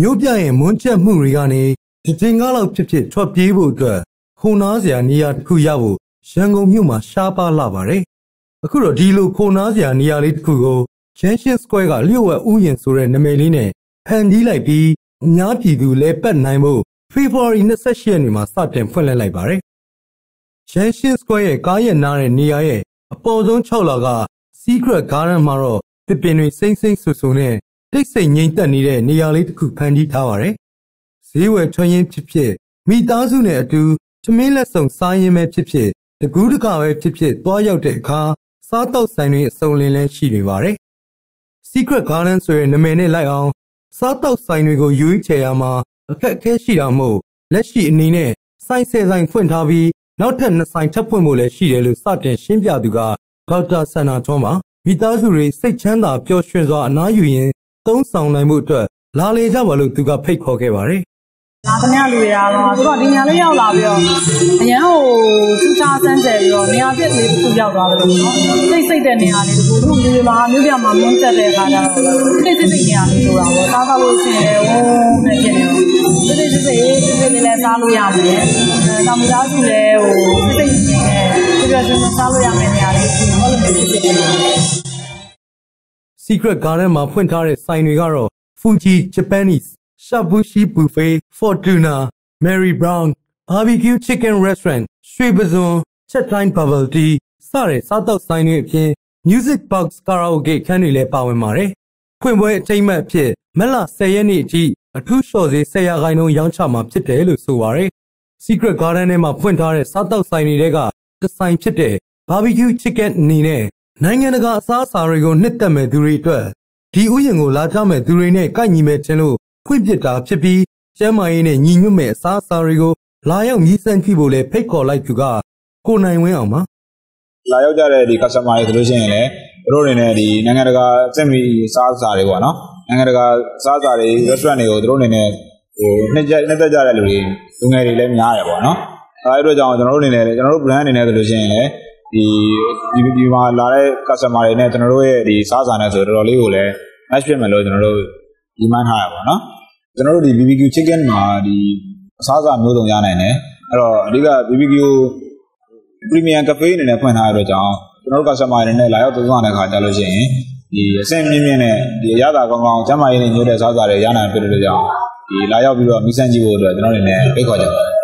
မြို့ပြရဲ့မွန်းချက်မှုတွေကနေဒီချိန်ကားလောက်ဖြစ်ဖြစ်ထွက်ပြေးဖို့အတွက်ခုံနာစရာနေရာတစ်ခုရဖို့ရန်ကုန်မြို့မှာရှားပါလာပါတယ်။အခုတော့ဒီလိုခုံနာစရာနေရာလေးတစ်ခုကို Junction Square ကလျှို့ဝှက်ဥယျာဉ်ဆိုတဲ့နာမည်လေးနဲ့ဖန်တီးလိုက်ပြီးအများပြည်သူလဲပတ်နိုင်ဖို့ February 28ရက်နေ့မှာစတင်ဖွင့်လှစ်လိုက်ပါတယ်။ Junction Square ရဲ့ကားရဲ့နားတဲ့နေရာရဲ့အပေါ်ဆုံး6လက Secret Garden မှာတော့ပပင်တွေစိမ့်စိမ့်ဆူဆူနဲ့ တိတ်ဆိတ်ငြိမ်သက်နေတဲ့နေရာလေးတစ်ခုဖန်တီးထားပါတယ်။ဈေးဝယ်ထွန်းရင်ဖြစ်ဖြစ်မိသားစုနဲ့အတူသမင်းလက်ဆောင်စားရင်ပဲဖြစ်ဖြစ်တကူးတကပဲဖြစ်ဖြစ်သွားရောက်တဲ့အခါစားတော့ဆိုင်တွေအစုံလင်လဲရှိနေပါတယ်။ Secret Garden ဆိုတဲ့နာမည်နဲ့လိုက်အောင်စားတော့ဆိုင်တွေကိုယူချယ်ရမှာအခက်အခဲရှိတာမို့လက်ရှိအနေနဲ့ဆိုင်ဆယ်ဆိုင်ဖွင့်ထားပြီးနောက်ထပ်နှစ်ဆိုင်ထပ်ဖွင့်ဖို့လည်းရှိတယ်လို့စတင်ရှင်းပြသူကဒေါက်တာဆန္နာထွန်းပါမိသားစုတွေစိတ်ချမ်းသာပျော်ရွှင်စွာအနားယူရင် သုံးဆောင်နိုင်မှုအတွက်လာလေကြပါလို့သူကဖိတ်ခေါ်ခဲ့ပါတယ်။ဒါခင်ဗျာလူတွေကတော့သူကဒီညာလေးရောက်လာပြီးတော့အရန်ဟိုစူးစားစမ်းကြယ်ပြီးတော့နေရာပြည့်လေးတစ်ခုရောက်သွားတယ်လို့နော်။စိတ်စိတ်တဲ့နေရာလေးတခုသူလူတွေမှာမြို့ပြမှာမုန်းတက်တဲ့အခါကျတော့စိတ်စိတ်နေရာလေးဆိုတာပေါ့။စားတော့လို့ရှိရင်ဝန်းနေဖြစ်နေတော့စိတ်စိတ်စိတ်စိတ်စိတ်လေးလည်းစားလို့ရမယ်။အဲတော့မိသားစုလည်းဟိုစိတ်စိတ်နဲ့ပြပြချင်းစားလို့ရမယ်နေရာလေးဟုတ်လို့ဖြစ်ဖြစ်နေတယ် Secret Garden မှာဖွင့်ထားတဲ့ဆိုင်တွေကတော့ Fuji Japanese, Shabushi Buffet, Fortuna, Mary Brown, Barbecue Chicken Restaurant, ရွှေပဇွန် Chatline Bubble Tea စတဲ့စားသောက်ဆိုင်တွေအပြင် Music Box Karaoke ခန်းတွေလည်းပါဝင်ပါတယ်။ဖွင့်ပွဲအထိမ်းအမှတ်အဖြစ်မလ10ရက်နေ့အထိအထူးလျှော်ဈေး10ရာခိုင်နှုန်းရောင်းချမှာဖြစ်တယ်လို့ဆိုပါတယ်။ Secret Garden ထဲမှာဖွင့်ထားတဲ့စားသောက်ဆိုင်တွေကတစ်ဆိုင်ဖြစ်တဲ့ Barbecue Chicken အနေနဲ့ နိုင်ငံတကာအစားအစာတွေကိုနှစ်သက်မဲ့သူတွေအတွက်ဒီဥယျာဉ်ကိုလာကြမဲ့သူတွေနဲ့ကိုက်ညီမဲ့ခြင်းလို့ဖွင့်ပြတာဖြစ်ပြီးကျမ်းမာရေးနဲ့ညီညွတ်မဲ့အစားအစာတွေကိုလာရောက်မြည်ဆန်းကြည့်ဖို့လည်းဖိတ်ခေါ်လိုက်သူကကိုနိုင်ဝင်းအောင်ပါလာရောက်ကြတဲ့ဒီ customer တွေဆိုလို့ရှိရင်လည်းတို့အနေနဲ့ဒီနိုင်ငံတကာစက်မီစားအစာတွေပေါ့နော်နိုင်ငံတကာစားအစာတွေ restaurant တွေကိုတို့အနေနဲ့ဟိုနှစ်ကြနှစ်သက်ကြတဲ့လူတွေလူငယ်တွေလည်းများတယ်ပေါ့နော်အဲဒါကြောင့်ကျွန်တော်တို့အနေနဲ့ကျွန်တော်တို့ brand အနေနဲ့ဆိုလို့ရှိရင်လည်း ဒီဒီဒီမှာလာတဲ့ customer တွေနဲ့ကျွန်တော်တို့ရဲ့ဒီစားစာနဲ့ဆိုတော့တော်တော်လေးကိုလည်း match ဖြစ်မယ်လို့ကျွန်တော်တို့ဒီမှန်းထားရပါတော့ကျွန်တော်တို့ဒီ BBQ chicken မှာဒီအစားအစာမျိုးစုံရနိုင်တယ်အဲ့တော့အဓိက BBQ premium cafe အနေနဲ့ဖွင့်ထားရတော့ကြောင်းကျွန်တော်တို့ customer တွေနဲ့လာရောက်သုံးဆောင်တဲ့ခါကြလို့ရှိရင်ဒီအဆင့်မြင့်မြင့်နဲ့ဒီအရသာကောင်းကောင်းကျန်းမာရေးနဲ့ညို့တဲ့စားစာတွေရနိုင်ဖြစ်တဲ့ကြောင်းဒီလာရောက်ပြီးတော့မိဆန်းကြည့်ဖို့အတွက်ကျွန်တော်အနေနဲ့ဖိတ်ခေါ်ကြပါတယ်